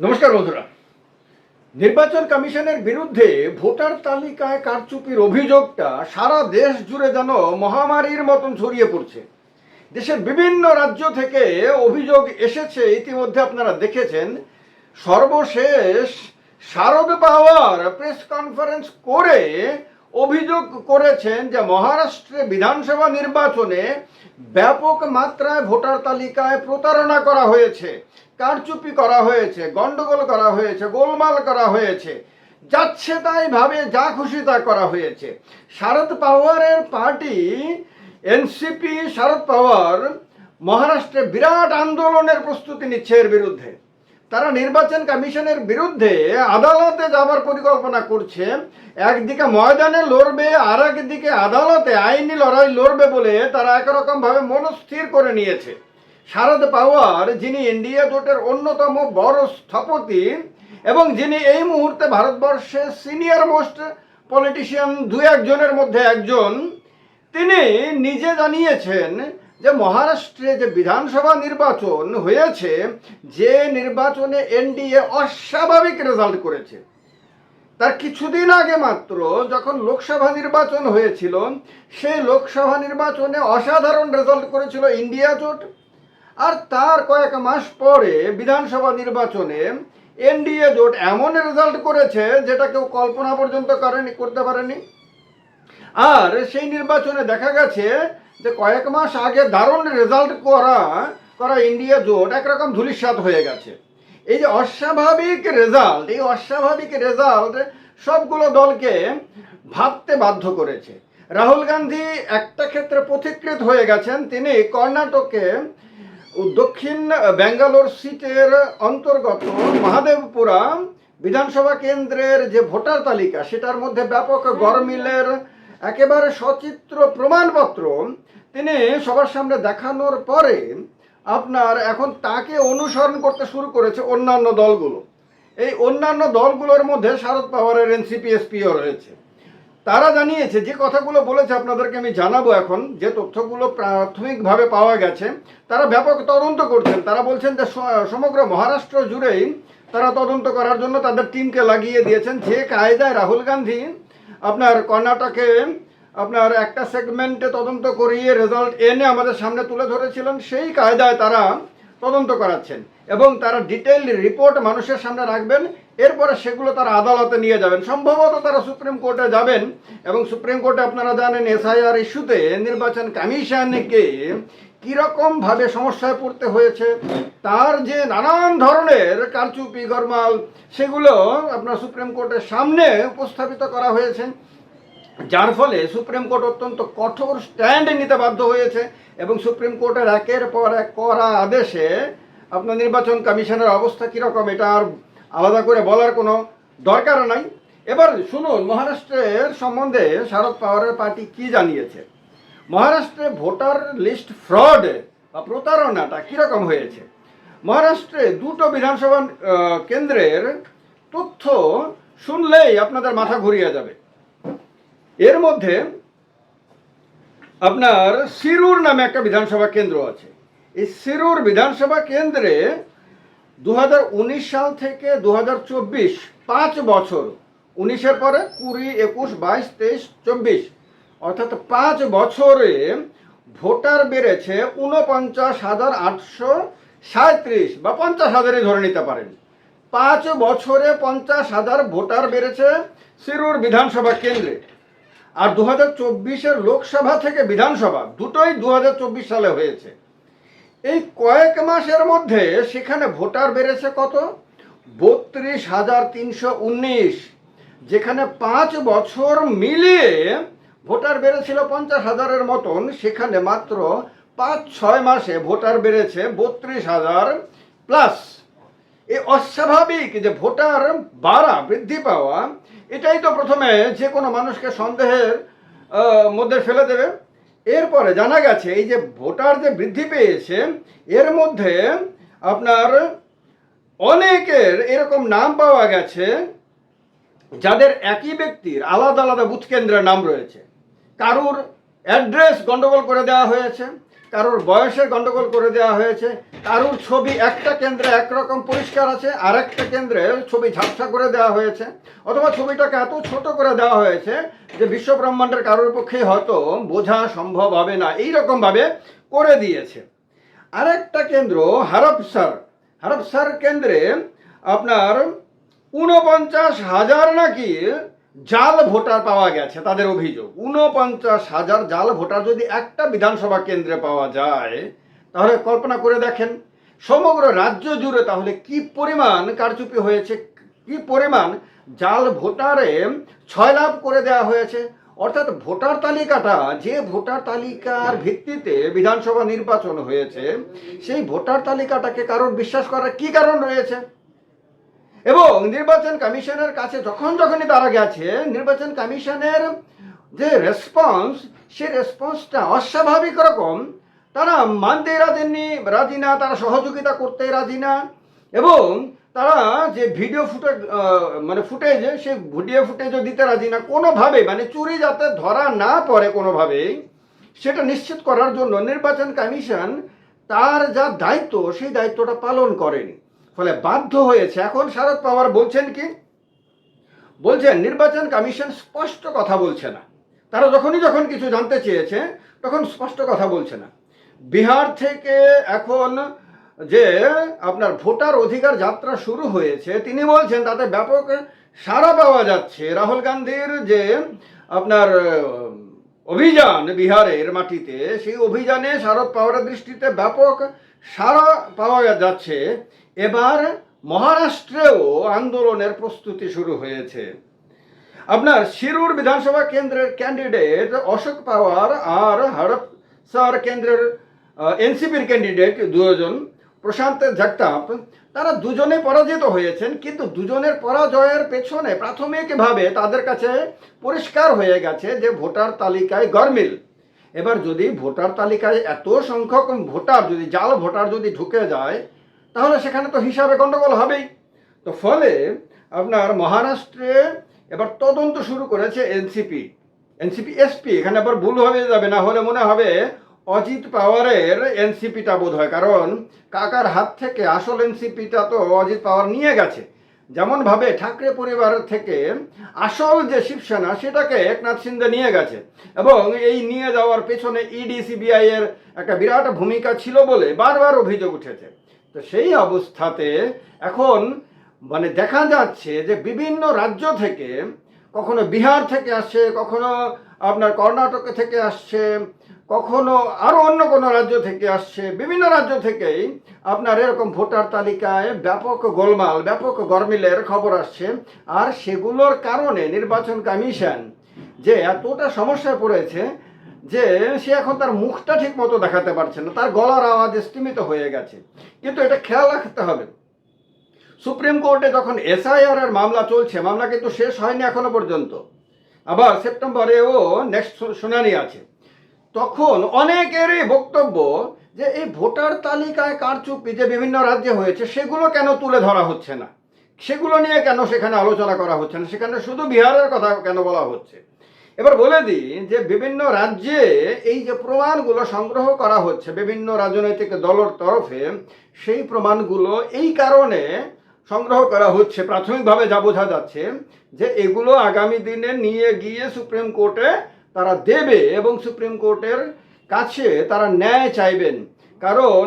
নমস্কার বন্ধুরা। নির্বাচন কমিশনের বিরুদ্ধে ভোটার তালিকায় কারচুপির অভিযোগটা সারা দেশ জুড়ে যেন মহামারীর মতন ছড়িয়ে পড়ছে। দেশের বিভিন্ন রাজ্য থেকে অভিযোগ এসেছে, ইতিমধ্যে আপনারা দেখেছেন। সর্বশেষ শারদ পাওয়ার প্রেস কনফারেন্স করে অভিযোগ করেছেন যে, মহারাষ্ট্রে বিধানসভা নির্বাচনে ব্যাপক মাত্রায় ভোটার তালিকায় প্রতারণা করা হয়েছে। কারচুপি করা হয়েছে, গন্ডগোল করা হয়েছে, গোলমাল করা হয়েছে। যাচ্ছে তাই ভাবে, যা খুশি তা করা হয়েছে। শারদ পাওয়ারের পার্টি, এনসিপি, শারদ পাওয়ার মহারাষ্ট্রে বিরাট আন্দোলনের প্রস্তুতি নিচ্ছে এর বিরুদ্ধে। তারা নির্বাচন কমিশনের বিরুদ্ধে আদালতে যাবার পরিকল্পনা করছে। একদিকে ময়দানে লড়বে আর একদিকে আদালতে আইনি লড়াই লড়বে বলে তারা একরকম ভাবে মনস্থির করে নিয়েছে। শারদ পাওয়ার, যিনি ইন্ডিয়া জোটের অন্যতম বড় স্থপতি এবং যিনি এই মুহূর্তে ভারতবর্ষের সিনিয়র মোস্ট পলিটিশিয়ান দু একজনের মধ্যে একজন, তিনি নিজে জানিয়েছেন যে মহারাষ্ট্রে যে বিধানসভা নির্বাচন হয়েছে, যে নির্বাচনে এনডিএ অস্বাভাবিক রেজাল্ট করেছে। তার কিছুদিন আগে মাত্র যখন লোকসভা নির্বাচন হয়েছিল, সেই লোকসভা নির্বাচনে অসাধারণ রেজাল্ট করেছিল ইন্ডিয়া জোট। আর তার কয়েক মাস পরে বিধানসভা নির্বাচনে এনডিএ জোট এমন রেজাল্ট করেছে যেটা কেউ কল্পনা পর্যন্ত করেনি, করতে পারেনি। আর সেই নির্বাচনে দেখা গেছে যে কয়েক মাস আগে দারুণ রেজাল্ট করা করা ইন্ডিয়া জোট একরকম ধুলিস্বাদ হয়ে গেছে। এই যে অস্বাভাবিক রেজাল্ট এই অস্বাভাবিক রেজাল্ট সবগুলো দলকে ভাবতে বাধ্য করেছে। রাহুল গান্ধী একটা ক্ষেত্রে পথিকৃত হয়ে গেছেন, তিনি কর্ণাটকে দক্ষিণ ব্যাঙ্গালোর সিটের অন্তর্গত মহাদেবপুরা বিধানসভা কেন্দ্রের যে ভোটার তালিকা, সেটার মধ্যে ব্যাপক গরমিলের একেবারে সচিত্র প্রমাণপত্র তিনি সবার সামনে দেখানোর পরে আপনার এখন তাকে অনুসরণ করতে শুরু করেছে অন্যান্য দলগুলো। এই অন্যান্য দলগুলোর মধ্যে শারদ পাওয়ারের, এনসিপি, এসপিও রয়েছে। তারা জানিয়েছে, যে কথাগুলো বলেছে আপনাদেরকে আমি জানাব এখন, যে তথ্যগুলো প্রাথমিকভাবে পাওয়া গেছে, তারা ব্যাপক তদন্ত করছেন। তারা বলছেন যে সমগ্র মহারাষ্ট্র জুড়েই তারা তদন্ত করার জন্য তাদের টিমকে লাগিয়ে দিয়েছেন। যে কায়দায় রাহুল গান্ধী আপনার কর্ণাটকে আপনার একটা সেগমেন্টে তদন্ত করিয়ে রেজাল্ট এনে আমাদের সামনে তুলে ধরেছিলেন, সেই কায়দায় তারা তদন্ত করাচ্ছেন। এবং তারা ডিটেইল রিপোর্ট মানুষের সামনে রাখবেন এরপরে সেগুলো তারা আদালতে নিয়ে যাবেন। সম্ভবত তারা সুপ্রিম কোর্টে যাবেন এবং সুপ্রিম কোর্টে আপনারা জানেন এসআইআর ইস্যুতে নির্বাচন কমিশনকে কীরকম ভাবে সমস্যায় পড়তে হয়েছে, তার যে নানান ধরনের কারচুপি, গরমাল, সেগুলো আপনার সুপ্রিম কোর্টের সামনে উপস্থাপিত করা হয়েছে। যার ফলে সুপ্রিম কোর্ট অত্যন্ত কঠোর স্ট্যান্ড নিতে বাধ্য হয়েছে এবং সুপ্রিম কোর্টের একের পর এক করা আদেশে আপনার নির্বাচন কমিশনের অবস্থা কীরকম, এটা আর আলাদা করে বলার কোনো দরকার নাই। এবার শুনুন, মহারাষ্ট্রের সম্বন্ধে শারদ পাওয়ারের পার্টি কি জানিয়েছে? মহারাষ্ট্রে ভোটার লিস্ট ফ্রড বা প্রতারণাটা কীরকম হয়েছে? মহারাষ্ট্রে দুটো বিধানসভা কেন্দ্রের তথ্য শুনলেই আপনাদের মাথা ঘুরিয়ে যাবে। এর মধ্যে আপনার সিরুর নামে একটা বিধানসভা কেন্দ্র আছে। এই সিরুর বিধানসভা কেন্দ্রে দু হাজার উনিশ সাল থেকে দু পাঁচ বছর, উনিশের পরে কুড়ি, একুশ, বাইশ, তেইশ, চব্বিশ। অর্থাৎ পাঁচ বছরে ভোটার বেড়েছে উনপঞ্চাশ হাজার আটশো সাঁত্রিশ বা পঞ্চাশ হাজারই ধরে নিতে পারেন। পাঁচ বছরে পঞ্চাশ হাজার ভোটার বেড়েছে সিরুর বিধানসভা কেন্দ্রে। আর দু হাজার লোকসভা থেকে বিধানসভা, দুটোই দু হাজার চব্বিশ সালে হয়েছে। এই কয়েক মাসের মধ্যে সেখানে ভোটার বেড়েছে কত? বত্রিশ হাজার তিনশো উনিশ। যেখানে পাঁচ বছর মিলিয়ে ভোটার বেড়েছিল পঞ্চাশ হাজারের মতন, সেখানে মাত্র পাঁচ ছয় মাসে ভোটার বেড়েছে বত্রিশ হাজার প্লাস। এই অস্বাভাবিক যে ভোটার বাড়া, বৃদ্ধি পাওয়া, এটাই তো প্রথমে যে কোনো মানুষকে সন্দেহের মধ্যে ফেলে দেবে। এরপরে জানা গেছে, এই যে ভোটার যে বৃদ্ধি পেয়েছে, এর মধ্যে আপনার অনেকের এরকম নাম পাওয়া গেছে, যাদের একই ব্যক্তির আলাদা আলাদা বুথ কেন্দ্রের নাম রয়েছে। কারুর অ্যাড্রেস গন্ডগোল করে দেওয়া হয়েছে। কারোর বয়সের গন্ডগোল করে দেওয়া হয়েছে, কারোর ছবি একটা কেন্দ্রে একরকম পরিষ্কার আছে আর একটা কেন্দ্রে ছবি ঝাপসা করে দেওয়া হয়েছে, অথবা ছবিটাকে এত ছোট করে দেওয়া হয়েছে যে বিশ্ব ব্রহ্মাণ্ডের কারোর পক্ষে হয়তো বোঝা সম্ভব হবে না এই রকমভাবে করে দিয়েছে। আরেকটা কেন্দ্র হারপসার হারপসার কেন্দ্রে আপনার ঊনপঞ্চাশ হাজার নাকি জাল ভোটার পাওয়া গেছে, তাদের অভিযোগ। ঊনপঞ্চাশ হাজার জাল ভোটার যদি একটা বিধানসভা কেন্দ্রে পাওয়া যায়, তাহলে কল্পনা করে দেখেন, সমগ্র রাজ্য জুড়ে তাহলে কি পরিমাণ কারচুপি হয়েছে, কি পরিমাণ জাল ভোটারে ছয় লাভ করে দেওয়া হয়েছে? অর্থাৎ ভোটার তালিকাটা, যে ভোটার তালিকার ভিত্তিতে বিধানসভা নির্বাচন হয়েছে, সেই ভোটার তালিকাটাকে কারোর বিশ্বাস করার কি কারণ রয়েছে? এবং নির্বাচন কমিশনের কাছে যখন যখনই তারা গেছে, নির্বাচন কমিশনের যে রেসপন্স সে রেসপন্সটা অস্বাভাবিক রকম। তারা মানতে রাজি নি, রাজি না, তারা সহযোগিতা করতে রাজি না। এবং তারা যে ভিডিও ফুটেজ মানে ফুটেজ সে ভিডিও ফুটেজও দিতে রাজি না। কোনোভাবে মানে চুরি যাতে ধরা না পড়ে কোনোভাবেই, সেটা নিশ্চিত করার জন্য নির্বাচন কমিশন তার যা দায়িত্ব, সেই দায়িত্বটা পালন করেনি। ফলে বাধ্য হয়েছে। এখন শারদ পাওয়ার বলছেন কি? বলছেন, নির্বাচন কমিশন স্পষ্ট কথা বলছে না। তারা যখনই যখন কিছু জানতে চেয়েছে, তখন স্পষ্ট কথা বলছে না। বিহার থেকে এখন যে আপনার ভোটার অধিকার যাত্রা শুরু হয়েছে, তিনি বলছেন তাতে ব্যাপক সাড়া পাওয়া যাচ্ছে। রাহুল গান্ধীর যে আপনার অভিযান বিহারের মাটিতে, সেই অভিযানে শারদ পাওয়ার দৃষ্টিতে ব্যাপক সাড়া পাওয়া যাচ্ছে। এবার মহারাষ্ট্রেও আন্দোলনের প্রস্তুতি শুরু হয়েছে। আপনার শিরুর বিধানসভা কেন্দ্রের ক্যান্ডিডেট অশোক পাওয়ার আর হরপসার কেন্দ্রের এনসিপির ক্যান্ডিডেট দুজন, প্রশান্ত জগতাপ, তারা দুজনে পরাজিত হয়েছেন, কিন্তু দুজনের পরাজয়ের পেছনে প্রাথমিকভাবে তাদের কাছে পরিষ্কার হয়ে গেছে যে ভোটার তালিকায় গরমিল। এবার যদি ভোটার তালিকায় এত সংখ্যক ভোটার, যদি জাল ভোটার যদি ঢুকে যায় তাহলে সেখানে তো হিসাবে গন্ডগোল হবেই। তো ফলে আপনার মহারাষ্ট্রে এবার তদন্ত শুরু করেছে এনসিপি। এনসিপি এসপি, এখানে আবার ভুল হয়ে যাবে, না হলে মনে হবে অজিত পাওয়ারের এনসিপিটা বোধ হয় কারণ কাকার হাত থেকে আসল এনসিপিটা তো অজিত পাওয়ার নিয়ে গেছে। যেমনভাবে ঠাকরে পরিবারের থেকে আসল যে শিবসেনা, সেটাকে একনাথ সিন্ধে নিয়ে গেছে। এবং এই নিয়ে যাওয়ার পেছনে ইডি সিবিআই এর একটা বিরাট ভূমিকা ছিল বলে বারবার অভিযোগ উঠেছে। তো সেই অবস্থাতে এখন মানে দেখা যাচ্ছে যে বিভিন্ন রাজ্য থেকে, কখনো বিহার থেকে আসছে কখনো আপনার কর্ণাটক থেকে আসছে, কখনো আরও অন্য কোনো রাজ্য থেকে আসছে, বিভিন্ন রাজ্য থেকেই আপনার এরকম ভোটার তালিকায় ব্যাপক গোলমাল, ব্যাপক গরমিলের খবর আসছে। আর সেগুলোর কারণে নির্বাচন কমিশন যে এতটা সমস্যায় পড়েছে যে সে এখন তার মুখটা ঠিক মতো দেখাতে পারছে না, তার গলার আওয়াজ স্তিমিত হয়ে গেছে। কিন্তু এটা খেয়াল রাখতে হবে। সুপ্রিম কোর্টে যখন এসআইআর এর মামলা চলছে, মামলা কিন্তু শেষ হয়নি এখনও পর্যন্ত। আবার সেপ্টেম্বরেও নেক্সট শুনানি আছে। তখন অনেকেরই বক্তব্য যে এই ভোটার তালিকায় কারচুপি যে বিভিন্ন রাজ্যে হয়েছে, সেগুলো কেন তুলে ধরা হচ্ছে না? সেগুলো নিয়ে কেন সেখানে আলোচনা করা হচ্ছে না? সেখানে শুধু বিহারের কথা কেন বলা হচ্ছে? এবার বলে দিই যে বিভিন্ন রাজ্যে এই যে প্রমাণগুলো সংগ্রহ করা হচ্ছে, বিভিন্ন রাজনৈতিক দলের তরফে সেই প্রমাণগুলো এই কারণে সংগ্রহ করা হচ্ছে। প্রাথমিকভাবে যা বোঝা যাচ্ছে যে এগুলো আগামী দিনে নিয়ে গিয়ে সুপ্রিম কোর্টে তারা দেবে এবং সুপ্রিম কোর্টের কাছে তারা ন্যায় চাইবেন। কারণ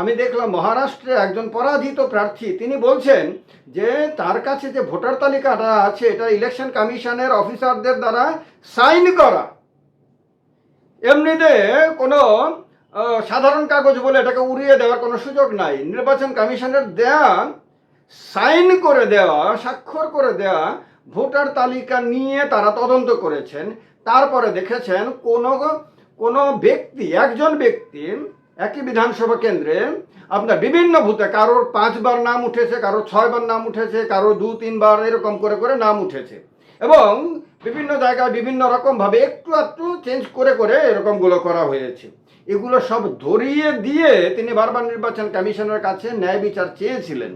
আমি দেখলাম মহারাষ্ট্রে একজন পরাজিত প্রার্থী, তিনি বলছেন যে তার কাছে যে ভোটার তালিকাটা আছে, এটা ইলেকশন কমিশনের অফিসারদের দ্বারা সাইন করা। এমনিতে কোনো সাধারণ কাগজ বলে এটাকে উড়িয়ে দেওয়ার কোনো সুযোগ নাই। নির্বাচন কমিশনের দেয়া সাইন করে দেওয়া স্বাক্ষর করে দেওয়া ভোটার তালিকা নিয়ে তারা তদন্ত করেছেন। তারপরে দেখেছেন কোনো কোনো ব্যক্তি, একজন ব্যক্তি একই বিধানসভা কেন্দ্রে আপনার বিভিন্ন ভূতে কারোর পাঁচবার নাম উঠেছে, কারোর ছয়বার নাম উঠেছে, কারোর দু, তিনবার এরকম করে করে নাম উঠেছে। এবং বিভিন্ন জায়গায় বিভিন্ন রকমভাবে একটু একটু চেঞ্জ করে করে এরকমগুলো করা হয়েছে। এগুলো সব ধরিয়ে দিয়ে তিনি বারবার নির্বাচন কমিশনের কাছে ন্যায় বিচার চেয়েছিলেন।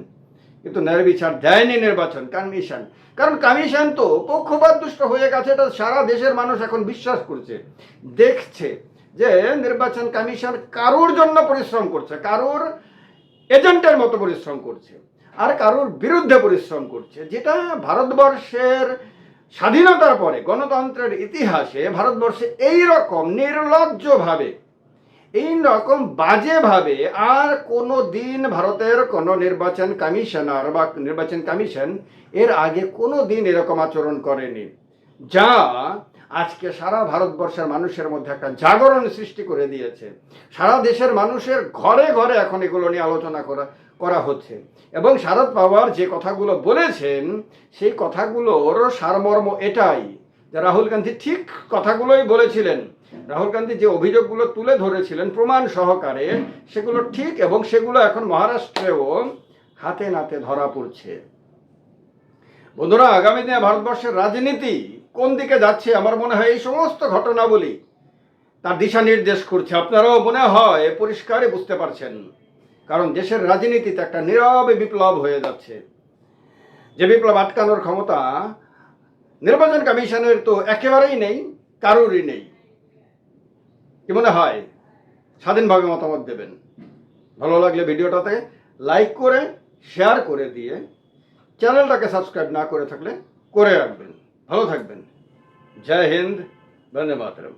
কিন্তু ন্যায় বিচার দেয়নি নির্বাচন কমিশন। কারণ কমিশন তো পক্ষপাত দুষ্ট হয়ে গেছে, এটা সারা দেশের মানুষ এখন বিশ্বাস করছে, দেখছে। যে নির্বাচন কমিশন কারোর জন্য পরিশ্রম করছে, কারোর এজেন্টের মতো পরিশ্রম করছে, আর কারোর বিরুদ্ধে পরিশ্রম করছে, যেটা ভারতবর্ষের স্বাধীনতার পরে, গণতন্ত্রের ইতিহাসে ভারতবর্ষে এই রকম নির্লজ্জভাবে, এই রকম বাজেভাবে আর কোনো দিন ভারতের কোনো নির্বাচন কমিশনার বা নির্বাচন কমিশন এর আগে কোনো দিন এরকম আচরণ করেনি, যা আজকে সারা ভারতবর্ষের মানুষের মধ্যে একটা জাগরণ সৃষ্টি করে দিয়েছে। সারা দেশের মানুষের ঘরে ঘরে এখন এগুলো নিয়ে আলোচনা করা করা হচ্ছে। এবং শারদ পাওয়ার যে কথাগুলো বলেছেন, সেই কথাগুলোর সারমর্ম এটাই যে রাহুল গান্ধী ঠিক কথাগুলোই বলেছিলেন। রাহুল গান্ধী যে অভিযোগগুলো তুলে ধরেছিলেন প্রমাণ সহকারে, সেগুলো ঠিক এবং সেগুলো এখন মহারাষ্ট্রেও হাতে নাতে ধরা পড়ছে। বন্ধুরা, আগামী দিনে ভারতবর্ষের রাজনীতি কোন দিকে যাচ্ছে? আমার মনে হয় এই সমস্ত ঘটনাবলী তার দিশা নির্দেশ করছে। আপনারাও মনে হয় পরিষ্কারই বুঝতে পারছেন। কারণ দেশের রাজনীতিতে একটা নীরবে বিপ্লব হয়ে যাচ্ছে। যে বিপ্লব আটকানোর ক্ষমতা নির্বাচন কমিশনের তো একেবারেই নেই, কারোরই নেই। কি মনে হয়? স্বাধীনভাবে মতামত দেবেন। ভালো লাগলে ভিডিওটাতে লাইক করে, শেয়ার করে দিয়ে চ্যানেলটাকে সাবস্ক্রাইব না করে থাকলে করে রাখবেন। ভালো থাকবেন। জয় হিন্দ বন্দে মাতরম।